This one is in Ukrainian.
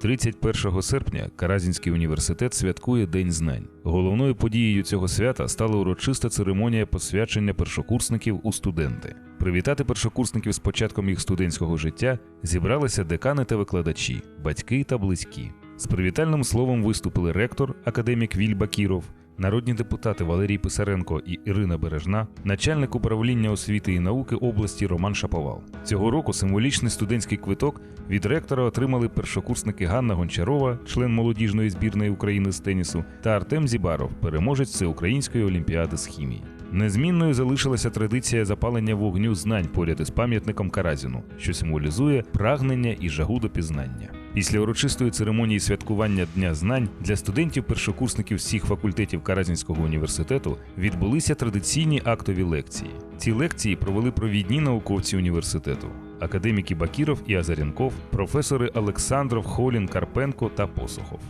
31 серпня Каразінський університет святкує День знань. Головною подією цього свята стала урочиста церемонія посвячення першокурсників у студенти. Привітати першокурсників з початком їх студентського життя зібралися декани та викладачі, батьки та близькі. З привітальним словом виступили ректор академік Віль Бакіров, народні депутати Валерій Писаренко і Ірина Бережна, начальник управління освіти і науки області Роман Шаповал. Цього року символічний студентський квиток від ректора отримали першокурсники Ганна Гончарова, член молодіжної збірної України з тенісу, та Артем Зібаров, переможець всеукраїнської олімпіади з хімії. Незмінною залишилася традиція запалення вогню знань поряд із пам'ятником Каразіну, що символізує прагнення і жагу до пізнання. Після урочистої церемонії святкування Дня знань для студентів-першокурсників всіх факультетів Каразінського університету відбулися традиційні актові лекції. Ці лекції провели провідні науковці університету. Академіки Бакіров і Азаренков, професори Олександров, Холін, Карпенко та Посухов.